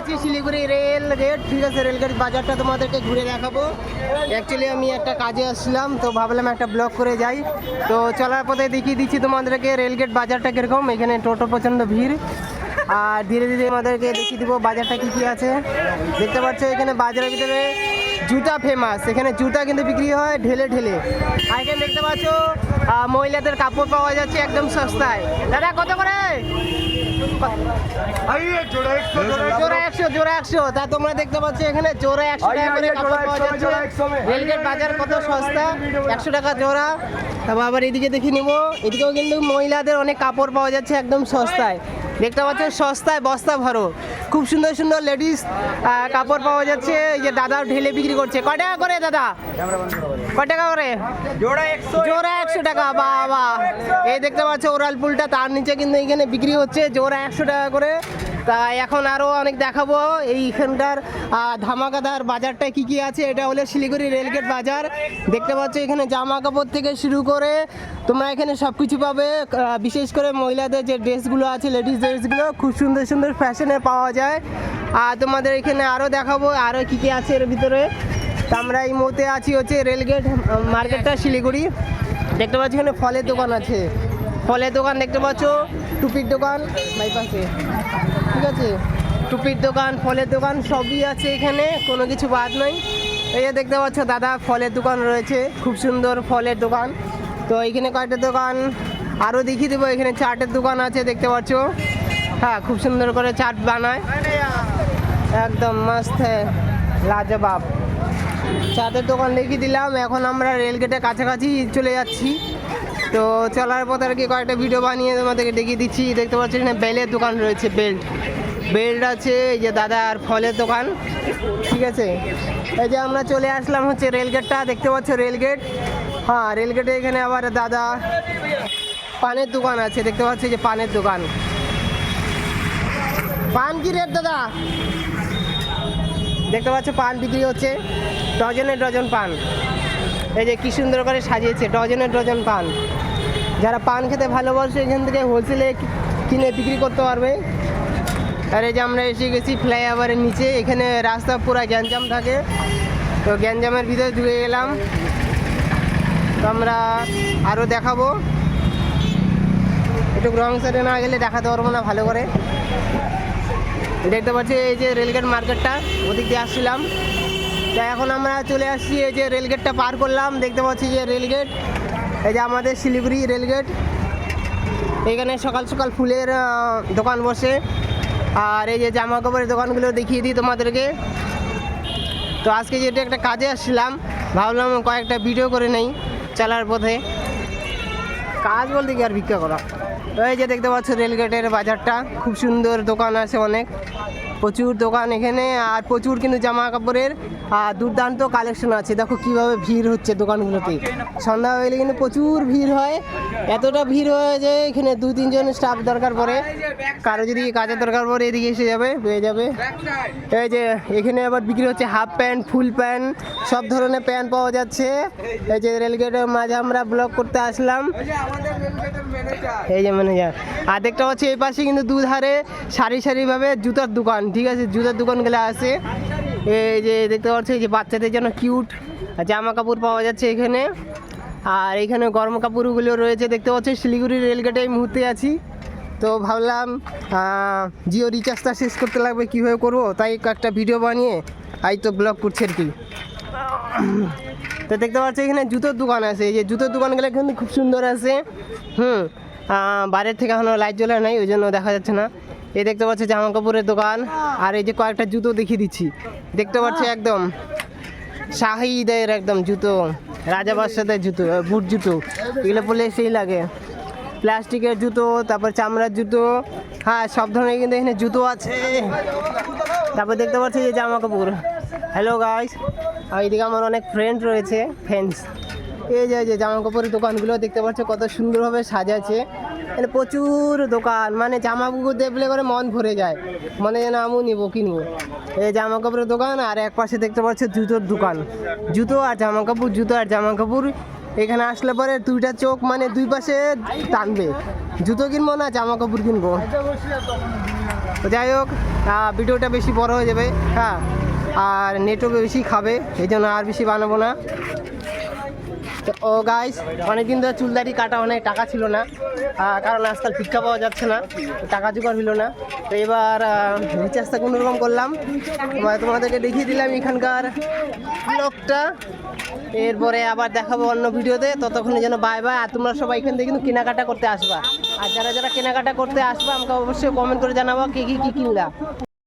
আছি Siliguri rail gate. ঠিক আছে রেলগেট বাজারটা তোমাদেরকে ঘুরে দেখাবো। অ্যাকচুয়ালি আমি একটা কাজে আসছিলাম, তো ভাবলাম একটা ব্লক করে যাই। তো চলার পথে দেখিয়ে দিচ্ছি তোমাদেরকে রেলগেট বাজারটা কীরকম। এখানে টোটো প্রচণ্ড ভিড়। আর ধীরে ধীরে আমাদেরকে দেখিয়ে দিব বাজারটা কী কী আছে। দেখতে পাচ্ছ, এখানে বাজারের ভিতরে জুতা ফেমাস এখানে জুতা কিন্তু বিক্রি হয় ঢেলে ঢেলে। আর এখানে দেখতে পাচ্ছ মহিলাদের কাপড় পাওয়া যাচ্ছে একদম সস্তায়। দাদা কত করে? জোড়া একশো জোড়া একশো। তা তোমরা দেখতে পাচ্ছ এখানে জোড়া একশো টাকা করে কাপড় পাওয়া যাচ্ছে। রেলগেট বাজার কত সস্তা? একশো টাকা জোড়া। তারপর আবার এদিকে দেখে নিব এদিকেও কিন্তু মহিলাদের অনেক কাপড় পাওয়া যাচ্ছে একদম সস্তায়। দেখতে পাচ্ছ সস্তায় বস্তা ভরো। খুব সুন্দর সুন্দর লেডিস কাপড় পাওয়া যাচ্ছে। এই যে দাদা ঢেলে বিক্রি করছে। কয় টাকা করে দাদা? কয় টাকা করে? জোড়া একশো। টাকা বাবা বা এই দেখতে পাচ্ছ ওরাল পুলটা তার নিচে কিন্তু এখানে বিক্রি হচ্ছে। জোড়া একশো টাকা করে। তা এখন আরও অনেক দেখাবো। এইখানটার ধামাকাদার বাজারটা কি কি আছে? এটা হলো শিলিগুড়ি রেলগেট বাজার। দেখতে পাচ্ছ এখানে জামা কাপড় থেকে শুরু করে তোমরা এখানে সব কিছু পাবে বিশেষ করে মহিলাদের যে ড্রেসগুলো আছে লেডিস ড্রেসগুলো খুব সুন্দর সুন্দর ফ্যাশনে পাওয়া যায়। আর তোমাদের এখানে আরও দেখাবো আরও কি কি আছে এর ভিতরে। তা আমরা এই মুহূর্তে আছি হচ্ছে রেলগেট মার্কেটটা শিলিগুড়ি। দেখতে পাচ্ছি এখানে ফলের দোকান আছে। ফলের দোকান দেখতে পাচ্ছ, টুপির দোকান, বাইপাসে। ঠিক আছে? টুপির দোকান, ফলের দোকান সবই আছে এখানে, কোনো কিছু বাদ নাই। এই যে দেখতে পাচ্ছ দাদা, ফলের দোকান রয়েছে, খুব সুন্দর ফলের দোকান। তো এখানে কয়েকটা দোকান, আরও দেখিয়ে দেবো, এখানে চাটের দোকান আছে, দেখতে পাচ্ছ। হ্যাঁ খুব সুন্দর করে চাট বানায়। একদম মস্ত, লাজবাব। চাটের দোকান দেখিয়ে দিলাম, এখন আমরা রেলগেটের কাছাকাছি চলে যাচ্ছি। তো চলার পথে আর কি কয়েকটা ভিডিও বানিয়ে তোমাদেরকে দেখিয়ে দিচ্ছি। দেখতে পাচ্ছি এখানে বেলের দোকান রয়েছে, বেল্ট। বেল্ট আছে, এই যে দাদা আর ফলের দোকান, ঠিক আছে? এই যে আমরা চলে আসলাম হচ্ছে রেলগেটটা, দেখতে পাচ্ছ রেলগেট? হ্যাঁ রেলগেটে এখানে আবার দাদা পানের দোকান আছে, দেখতে পাচ্ছি যে পানের দোকান। পান কি রেট দাদা? দেখতে পাচ্ছ পান বিক্রি হচ্ছে, ডজনে ডজন পান। এই যে কি সুন্দর করে সাজিয়েছে, ডজনে ডজন পান। যারা পান খেতে ভালোবাসে, এখান থেকে হোলসেলে কিনে বিক্রি করতে পারবে। আর এই যে আমরা এসে গেছি ফ্লাইওভারের নিচে, এখানে রাস্তা পুরো গ্যাঞ্জাম থাকে। তো গ্যাঞ্জামের ভিতরে ঢুকে গেলাম। তো আমরা আরও দেখাবো। একটু রং সাইডে না গেলে দেখাতে পারব না ভালো করে। দেখতে পাচ্ছি এই যে রেলগেট মার্কেটটা, ওদিক দিয়ে আসছিলাম। তা এখন আমরা চলে আসছি, এই যে রেলগেটটা পার করলাম, দেখতে পাচ্ছি যে রেলগেট, এই যে আমাদের শিলিগুড়ি রেলগেট। এখানে সকাল সকাল ফুলের দোকান বসে। আর এই যে জামা কাপড়ের দোকানগুলো দেখিয়ে দিই তোমাদেরকে। তো আজকে যেটা একটা কাজে আসছিলাম ভাবলাম কয়েকটা ভিডিও করে নেই, চালার পথে। কাজ বলতে কি আর ভিক্ষা করা? এই যে দেখতে পাচ্ছ রেলগেটের বাজারটা, খুব সুন্দর দোকান আছে অনেক। প্রচুর দোকান এখানে, আর প্রচুর কিন্তু জামা কাপড়ের দুর্দান্ত কালেকশন আছে। দেখো কীভাবে ভিড় হচ্ছে দোকানগুলোতে। সন্ধ্যা হলে কিন্তু প্রচুর ভিড় হয়। এতটা ভিড় হয় যে এখানে দু তিনজন স্টাফ দরকার পড়ে। কারও যদি কাজের দরকার পড়ে, এদিকে এসে যাবে, পেয়ে যাবে। এই যে, এখানে আবার বিক্রি হচ্ছে হাফ প্যান্ট ফুল প্যান্ট সব ধরনের প্যান্ট পাওয়া যাচ্ছে। এই যে, রেলগেটের মাঝে আমরা ব্লক করতে আসলাম। এই যে ম্যানেজার আর দেখতে পাচ্ছি, এই পাশে কিন্তু দুধারে সারি সারিভাবে জুতার দোকান। ঠিক আছে, জুতার দোকানগুলো আছে এই যে দেখতে পাচ্ছি যে বাচ্চাদের জন্য কিউট জামা কাপড় পাওয়া যাচ্ছে এখানে। আর এখানে গরম কাপড়গুলো রয়েছে, দেখতে পাচ্ছি শিলিগুড়ি রেলগেটে এই মুহূর্তে আছি। তো ভাবলাম জিও রিচার্জটা শেষ করতে লাগবে, কীভাবে করব? তাই একটা ভিডিও বানিয়ে আই তো ব্লগ করছে আর কি। তো দেখতে পাচ্ছি, এখানে জুতোর দোকান আছে। এই যে জুতোর দোকানগুলো কিন্তু খুব সুন্দর আছে। হুম বাইরের থেকে এখনও লাইট জ্বলে নাই, ওই জন্য দেখা যাচ্ছে না। এই দেখতে পাচ্ছি জামা কাপড়ের দোকান। আর এই যে কয়েকটা জুতো দেখিয়ে দিচ্ছি। দেখতে পাচ্ছি একদম শাহিদের একদম জুতো রাজা বাদশাদের জুতো বুট জুতো এগুলো পরলে সেই লাগে। প্লাস্টিকের জুতো তারপর চামড়ার জুতো হ্যাঁ সব ধরনের কিন্তু এখানে জুতো আছে। তারপর দেখতে পাচ্ছি যে জামা কাপড়। হ্যালো গাইস আর এইদিকে আমার অনেক ফ্রেন্ড রয়েছে ফ্রেন্ডস এই যে যে জামা কাপড়ের দোকানগুলো দেখতে পাচ্ছ, কত সুন্দরভাবে সাজাচ্ছে। মানে প্রচুর দোকান মানে জামা কাপড় দেখলে করে মন ভরে যায়। মনে যেন আমু নিবো কিনবো এই জামা কাপড়ের দোকান, আর এক পাশে দেখতে পাচ্ছ জুতোর দোকান। জুতো আর জামা কাপড় জুতো আর জামা কাপড় এখানে আসলে পরে দুইটা চোখ মানে দুই পাশে টানবে। জুতো কিনবো না জামা কাপড় কিনবো যাই হোক ভিডিওটা বেশি বড় হয়ে যাবে হ্যাঁ। আর নেটও বেশি খাবে, এই জন্য আর বেশি বানাবো না। তো, ও গাইস অনেকদিন ধরে চুলদারি কাটা অনেক টাকা ছিল না। কারণ আজকাল ভিক্ষা পাওয়া যাচ্ছে না টাকা জোগাড় হলো না। তো এবার রিচার্জটা কোনো রকম করলাম? তোমাদেরকে দেখিয়ে দিলাম এখানকার ব্লগটা এরপরে আবার দেখাবো অন্য ভিডিওতে। ততক্ষণে যেন বাই বাই আর তোমরা সবাই এখান থেকে কিন্তু কেনাকাটা করতে আসবা। আর যারা যারা কেনাকাটা করতে আসবা, আমাকে অবশ্যই কমেন্ট করে জানাব কে কী কী কিনলা।